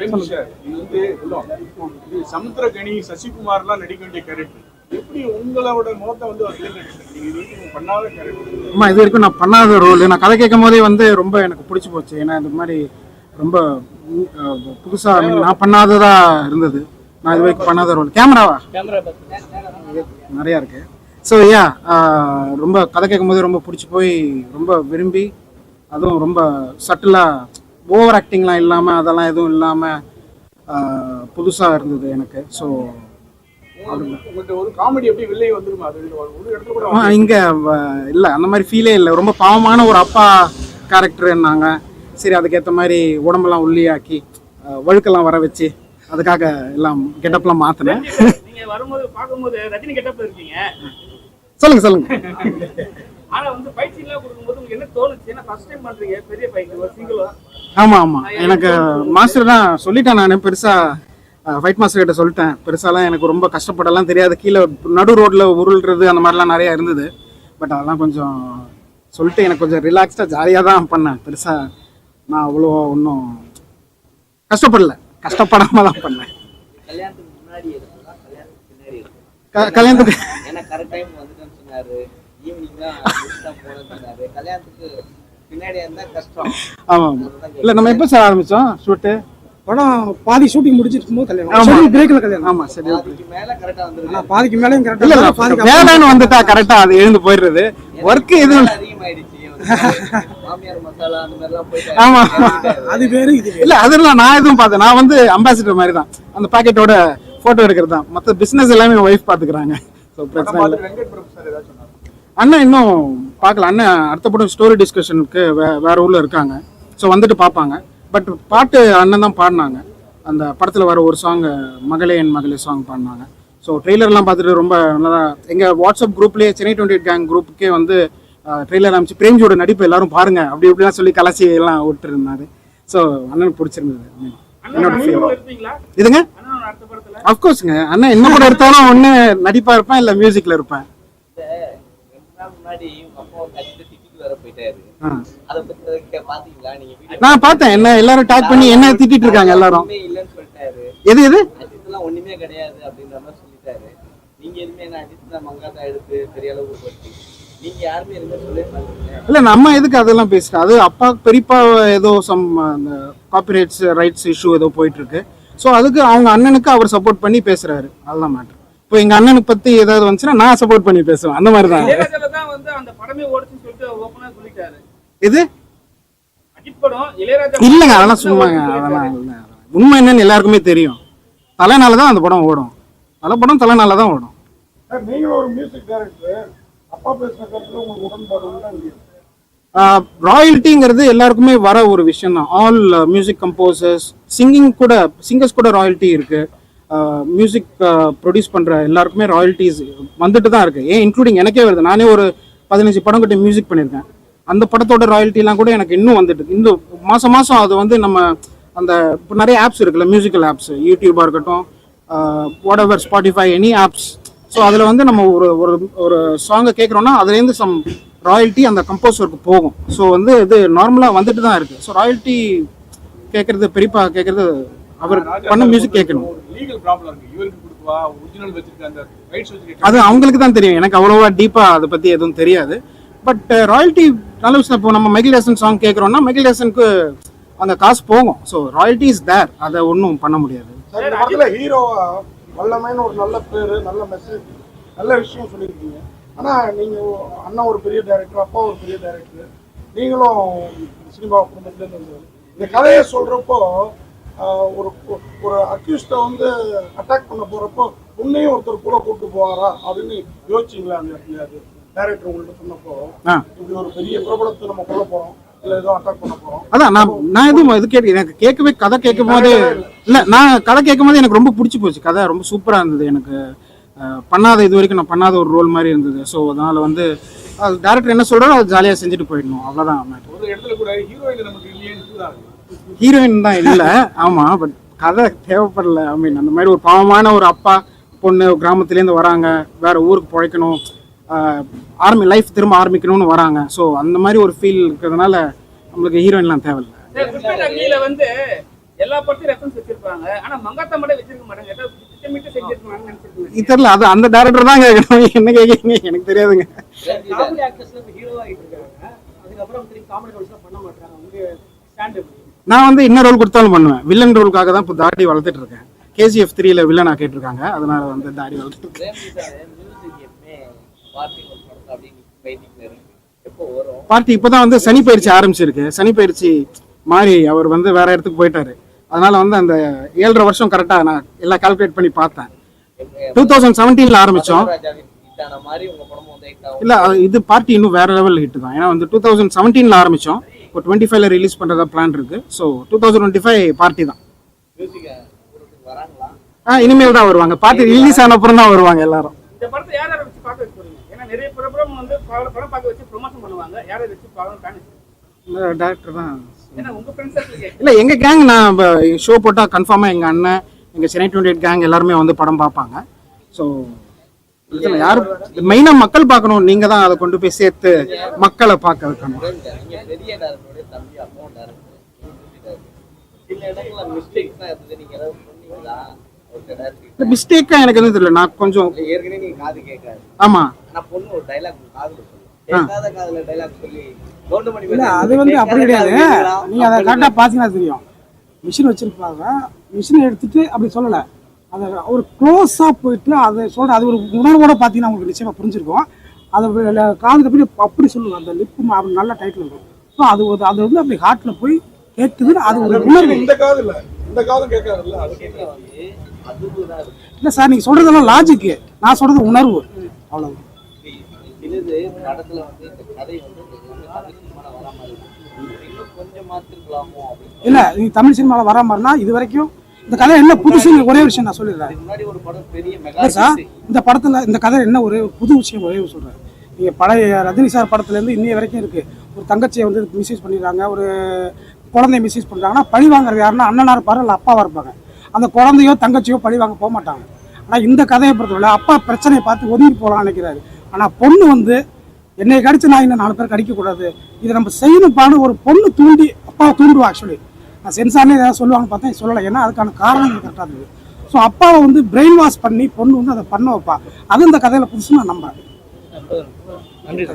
இது வந்து இது சமுத்திரகனி சசிகுமார்லாம் நடிக்க வேண்டிய கேரக்டர் எப்படி உங்களோட முகத்தை வந்து அவர் பண்ணாத கேரக்டர் அம்மா இது வரைக்கும் நான் பண்ணாத ரோல் நான் கதை கேட்கும் போதே வந்து ரொம்ப எனக்கு பிடிச்சி போச்சு. ஏன்னா இந்த மாதிரி ரொம்ப ம், அஹ், புதுசா I mean, நான் பண்ணாததா இருந்தது. நான் இது வரைக்கும் பண்ணாத ரோல் கேமராவா நிறையா இருக்கு. ஸோ யா ரொம்ப கதை கேட்கும்போது ரொம்ப பிடிச்சி போய் ரொம்ப விரும்பி அதுவும் ரொம்ப சட்டிலாக ஓவர் ஆக்டிங்லாம் இல்லாமல் அதெல்லாம் எதுவும் இல்லாமல் புதுசாக இருந்தது எனக்கு. ஸோ இங்கே இல்லை அந்த மாதிரி ஃபீலே இல்லை. ரொம்ப பாவமான ஒரு அப்பா கேரக்டர்னாங்க சரி அதுக்கேற்ற மாதிரி உடம்பெல்லாம் உள்ளியாக்கி வழுக்கெல்லாம் வர வச்சு அதுக்காக எல்லாம் கெட்டப்லாம் மாற்றினேன் நீங்க வரும்போது பார்க்கும்போது ரஜினி கெட்டப் இருக்கீங்க. சொல்லுங்க சொல்லுங்க. ஆனா வந்து ஃபைட் சீன்லாம் கொடுக்கும்போது உங்களுக்கு என்ன தோணுச்சு? ஏன்னா ஃபர்ஸ்ட் டைம் பண்றீங்க? பெரிய ஒரு சிங்கிளா ஆமாம் ஆமாம் எனக்கு மாஸ்டர் தான் சொல்லிட்டேன் நான் பெருசாக ஃபைட் மாஸ்டர் கிட்ட சொல்லிட்டேன். பெருசாலாம் எனக்கு ரொம்ப கஷ்டப்படலாம் தெரியாது. கீழே நடு ரோட்டில் உருள்றது அந்த மாதிரிலாம் நிறையா இருந்தது. பட் அதெல்லாம் கொஞ்சம் சொல்லிட்டு எனக்கு கொஞ்சம் ரிலாக்ஸ்டாக ஜாலியாக தான் பண்ணேன். பெருசாக நான் அவ்வளோ ஒன்றும் கஷ்டப்படல. கஷ்டப்படாம தான் பண்ணேன். கல்யாணத்துக்கு கல்யாணத்துக்கு ஆமாம் இல்லை நம்ம எப்போ சார் ஆரம்பித்தோம் ஷூட்டு படம் பாதி ஷூட்டிங் முடிச்சிட்டு இருக்கும்போது கல்யாணம் கல்யாணம். ஆமாம் சரி வந்துருக்கு பாதிக்கு மேலேயும் இல்லை கரெக்டா இல்லை பாதிக்கு வேலைன்னு வந்துட்டா கரெக்டாக அது எழுந்து போயிடுறது. ஒர்க்கு எதுவும் ஆமா. அது வேறு இது இல்ல அதெல்லாம் நான் எதுவும் பார்த்தேன். நான் வந்து அம்பாசிடர் மாதிரி தான் அந்த பாக்கெட்டோட போட்டோ எடுக்கிறது தான் மற்ற பிசினஸ் எல்லாமே ஒய்ஃப் பாத்துக்கிறாங்க ஸோ படம் பிரச்சனை இல்லை. பார்த்து வெங்கட் பிரபு சார் ஏதாச்சும் சொன்னாரா? அண்ணன் இன்னும் பார்க்கல. அண்ணன் அடுத்த படம் ஸ்டோரி டிஸ்கஷனுக்கு வே வேற ஊர்ல இருக்காங்க. ஸோ வந்துட்டு பார்ப்பாங்க. பட் பாட்டு அண்ணன் தான் பாடினாங்க. அந்த படத்தில் வர ஒரு சாங் மகளே என் மகளே சாங் பாடினாங்க. ஸோ ட்ரெய்லர்லாம் பார்த்துட்டு ரொம்ப நல்லா எங்கள் வாட்ஸ்அப் குரூப்லேயே சென்னை டுவெண்ட்டி எயிட் கேங் குரூப்புக்கே வந்து ட்ரெய்லர் அமைச்சு பிரேம்ஜியோட நடிப்பு எல்லாரும் பாருங்க அப்படி இப்படிலாம் சொல்லி கலாச்சி எல்லாம் விட்டுருந்தாரு. ஸோ அண்ணனுக்கு பிடிச்சிருந்தது. என்னோட இதுங்க? அஃப்கோர்ஸ்ங்க அண்ணன் என்ன கூட எடுத்தாலும் ஒன்று நடிப்பாக இருப்பேன் இல்லை மியூசிக்கில் இருப்பேன். இந்த ரெண்டு நாள் முன்னாடி பத்தி நான் பார்த்தேன். என்ன எல்லாரும் டேக் பண்ணி என்ன திட்டிட்டு இருக்காங்க எல்லாரும். எது எது? ஒண்ணுமே கிடையாது அப்படின்ற மாதிரி சொல்லிட்டாரு. நீங்க எதுவுமே என்ன அஜித் தான் மங்காத்தா எடுத்து பெரிய அளவுக்கு நீங்க யாருமே எதுவுமே இல்லை நம்ம எதுக்கு அதெல்லாம் பேசுகிறோம் அது அப்பா பெரியப்பா ஏதோ சம் அந்த காப்பிரைட்ஸ் ரைட்ஸ் இஷ்யூ ஏதோ போயிட்டு இருக்கு ஸோ அதுக்கு அவங்க அண்ணனுக்கு அவர் சப்போர்ட் பண்ணி பேசுறாரு. அதுதான் மேட்ரு இப்போ எங்கள் அண்ணனுக்கு பற்றி ஏதாவது வந்துச்சுன்னா நான் சப்போர்ட் பண்ணி பேசுவேன். அந்த மாதிரி தான் அந்த படமே ஓடுச்சுன்னு சொல்லிட்டு ஓப்பனா சொல்லிட்டாரு. இது? அஜித் படம். இளையராஜா இல்லைங்க அதெல்லாம் சும்மாங்க அதெல்லாம். இல்லை உண்மை என்னன்னு எல்லாருக்குமே தெரியும். தலைனால தான் அந்த படம் ஓடும். தலை படம் தலைனால தான் ஓடும். சார் நீங்களும் ஒரு மியூசிக் டைரக்டர் அப்பா பேசுன கருத்துல உங்களுக்கு உடன்பாடு உண்டா இல்லையா? ராயல்ட்டிங்கிறது எல்லாருக்குமே வர ஒரு விஷயம் தான். ஆல் மியூசிக் கம்போசர்ஸ் சிங்கிங் கூட சிங்கர்ஸ் கூட ராயல்ட்டி இருக்கு. மியூசிக் ப்ரொடியூஸ் பண்ற எல்லாருக்குமே ராயல்ட்டிஸ் வந்துட்டு தான் இருக்கு. ஏன் இன்க்ளூடிங் எனக்கே வருது. நானே ஒரு பதினஞ்சு படம் கிட்ட மியூசிக் பண்ணியிருக்கேன். அந்த படத்தோட ராயல்ட்டிலாம் கூட எனக்கு இன்னும் வந்துட்டு இந்த மாசம் மாசம் அது வந்து நம்ம அந்த இப்போ நிறைய ஆப்ஸ் இருக்குல்ல மியூசிக்கல் ஆப்ஸ் யூடியூபாக இருக்கட்டும் whatever Spotify any apps so அதில் வந்து நம்ம ஒரு ஒரு ஒரு சாங்கை கேட்குறோன்னா அதுலேருந்து சம் ராயல்ட்டி அந்த கம்போசருக்கு போகும். ஸோ வந்து இது நார்மலாக வந்துட்டு தான் இருக்குது ஸோ ராயல்ட்டி கேட்குறது பெரியப்பா கேட்குறது அவர் பண்ண மியூசிக் கேட்கணும் ஒரிஜினல் அது அவங்களுக்கு தான் தெரியும். எனக்கு அவ்வளோவா டீப்பாக அதை பற்றி எதுவும் தெரியாது. பட் ராயல்ட்டி நல்ல விஷயம் இப்போ நம்ம மைக்கேல் ஜாக்சன் சாங் கேட்குறோம்னா மைக்கேல் ஜாக்சனுக்கு அந்த காசு போகும். ஸோ ராயல்ட்டி இஸ் தேர் அதை ஒன்றும் பண்ண முடியாது. சார் இந்த படத்துல ஹீரோவா வல்லமைன்னு ஒரு நல்ல பேரு நல்ல மெசேஜ் நல்ல விஷயம் சொல்லியிருக்கீங்க. ஆனா நீங்க அண்ணா ஒரு பெரிய டைரக்டர் அப்பா ஒரு பெரிய டைரக்டர் நீங்களும் சினிமா குடும்பத்துல இருந்து வந்தவர். இந்த கதையை சொல்றப்போ ஆஹ், ஒரு ஒரு அக்யூஸ்ட வந்து அட்டாக் பண்ண போறப்போ உன்னையும் ஒருத்தர் கூட கூட்டு போவாரா அப்படின்னு யோசிச்சிங்களா அந்த இடத்துல? அது டைரக்டர் உங்கள்ட்ட சொன்னப்போ இப்படி ஒரு பெரிய பிரபலத்தை நம்ம பண்ண போறோம். அதான் நான் நான் எதுவும் இது கேட்க எனக்கு கேட்கவே கதை கேட்கும் போது இல்லை. நான் கதை கேட்கும் போது எனக்கு ரொம்ப பிடிச்சி போச்சு. கதை ரொம்ப சூப்பராக இருந்தது எனக்கு. பண்ணாத இது வரைக்கும் நான் பண்ணாத ஒரு ரோல் மாதிரி இருந்தது. ஸோ அதனால வந்து அது டேரக்டர் என்ன சொல்கிறாரோ அது ஜாலியாக செஞ்சுட்டு போயிடணும். அவ்வளோதான் ஒரு இடத்துல கூட ஹீரோயின் நமக்கு. ஹீரோயின் தான் இல்லை. ஆமாம் பட் கதை தேவைப்படல. ஐ மீன் அந்த மாதிரி ஒரு பாவமான ஒரு அப்பா பொண்ணு கிராமத்துலேருந்து வராங்க. வேற ஊருக்கு பிழைக்கணும். ஆர்மி லைஃப் திரும்ப ஆரம்பிக்கணும்னு வராங்க. ஸோ அந்த மாதிரி ஒரு ஃபீல் இருக்கிறதுனால நம்மளுக்கு ஹீரோயின்லாம் தேவையில்லை. வந்து எல்லா படத்தையும் ரெஃபரன்ஸ் வச்சிருப்பாங்க. ஆனா மங்காத்தா மட்டும் வச்சிருக்க மாட்டாங்க. தெரியல அது அந்த டேரக்டர் தான் கேட்கணும் என்ன கேட்குறீங்க எனக்கு தெரியாதுங்க. ஹீரோ ஆகிட்டு இருக்காங்க. அதுக்கப்புறம் பண்ண மாட்டாங்க. உங்க ஸ்டாண்ட் நான் வந்து என்ன ரோல் கொடுத்தாலும் பண்ணுவேன். வில்லன் ரோலுக்காக தான் இப்போ தாடி வளர்த்துட்டு இருக்கேன். கேஜிஎஃப் த்ரீல வில்லனா கேட்டிருக்காங்க. அதனால வந்து தாடி வளர்த்துட்டு இருக்கேன். பார்ட்டி இப்போதான் வந்து சனி பயிற்சி ஆரம்பிச்சிருக்கு. சனி பயிற்சி மாறி அவர் வந்து வேற இடத்துக்கு போயிட்டாரு. அதனால வந்து அந்த ஏழரை வருஷம் கரெக்டாக நான் எல்லாம் கால்குலேட் பண்ணி பார்த்தேன். டூ தௌசண்ட் செவன்டீன்ல ஆரம்பிச்சோம். இல்ல இது பார்ட்டி இன்னும் வேற லெவல் ஹிட் தான். ஏன்னா வந்து டூ தௌசண்ட் செவன்டீன்ல ஆரம்பிச்சோம். இப்போ டுவெண்ட்டி ஃபைவ்ல ரிலீஸ் பண்றதா பிளான் இருக்கு. So two thousand twenty five party தான். ஆ இனிமேல் தான் வருவாங்க. பார்ட்டி ரிலீஸ் ஆன அப்புறம் தான் வருவாங்க எல்லாரும். இந்த படத்தை யார் யாரை வச்சு பார்க்க வச்சு போறீங்க? ஏன்னா நிறைய பிரபலம் வந்து படம் படம் பார்க்க வச்சு ப்ரொமோஷன் பண்ணுவாங்க. யாரை வச்சு பார்க்கணும் பிளான் டேரக்டர் தான். இல்ல எங்க கேங் நான் ஷோ போட்டா கன்ஃபார்மா எங்க அண்ணன் எங்க சென்னை டுவெண்ட்டி எயிட் கேங் எல்லாருமே வந்து படம் பார்ப்பாங்க. ஸோ இதுல யாரு மெயினா மக்கள் பார்க்கணும். நீங்க தான் அதை கொண்டு போய் சேர்த்து மக்களை பார்க்க வைக்கணும். மிஸ்டேக்கா எனக்கு எதுவும் தெரியல. நான் கொஞ்சம் ஆமா. பொண்ணு ஒரு டைலாக் அது வந்து அப்படி கிடையாது. நீங்க அதை கரெக்டா பாத்தீங்கன்னா தெரியும். மிஷின் வச்சிருப்பாங்க. மிஷின் எடுத்துட்டு அப்படி சொல்லலை. அதை ஒரு க்ளோஸாக போயிட்டு அதை சொல்ற அது ஒரு உணர்வோட பார்த்தீங்கன்னா உங்களுக்கு நிச்சயமா புரிஞ்சிருக்கும். அதை காதுல போய் அப்படி சொல்லுவாங்க அந்த லிப்பு அப்படி நல்ல டைட்டில் இருக்கும். ஸோ அது ஒரு அது வந்து அப்படி ஹார்ட்ல போய் கேட்குது அது ஒரு உணர்வு. இந்த காது இல்ல. இந்த காதும் கேட்காதுல்ல இல்லை சார் நீங்கள் சொல்றதெல்லாம் லாஜிக்கு நான் சொல்றது உணர்வு. அவ்வளவு சிலது படத்துல வந்து இந்த கதை வந்து இல்லை நீ தமிழ் சினிமாவில் வர மாதிரினா இது வரைக்கும் இந்த கதை என்ன புதுசுன்னு ஒரே விஷயம் நான் சொல்லிடுறேன். ஒரு படம் சார் இந்த படத்தில் இந்த கதை என்ன ஒரே ஒரு புது விஷயம் ஒரே சொல்கிறேன் நீங்கள் பழைய ரஜினி சார் படத்துலேருந்து இன்னைய வரைக்கும் இருக்குது ஒரு தங்கச்சியை வந்து மிஸ்யூஸ் பண்ணிடுறாங்க ஒரு குழந்தைய மிஸ்யூஸ் பண்ணுறாங்கன்னா பழி வாங்குறது யாருன்னா அண்ணனாக இருப்பார் இல்லை அப்பாவாக இருப்பாங்க. அந்த குழந்தையோ தங்கச்சியோ பழி வாங்க போக மாட்டாங்க. ஆனால் இந்த கதையை பொறுத்தவரை அப்பா பிரச்சனையை பார்த்து ஒதுங்கி போகலாம்னு நினைக்கிறாரு. ஆனால் பொண்ணு வந்து என்னை கடிச்சு நான் இன்னும் நாலு பேர் கடிக்கக்கூடாது இதை நம்ம செய்யணும்பான்னு ஒரு பொண்ணு தூண்டி அப்பாவை தூண்டுவா ஆக்சுவலி சென்சார்னே ஏதாவது சொல்லுவாங்க பார்த்தா சொல்லலை. ஏன்னா அதுக்கான காரணங்கள் கரெக்டாக இருந்தது. ஸோ அப்பாவை வந்து பிரெயின் வாஷ் பண்ணி பொண்ணு வந்து அதை பண்ண வைப்பா. அது இந்த கதையில் புதுசு நான் நம்புறேன். நன்றி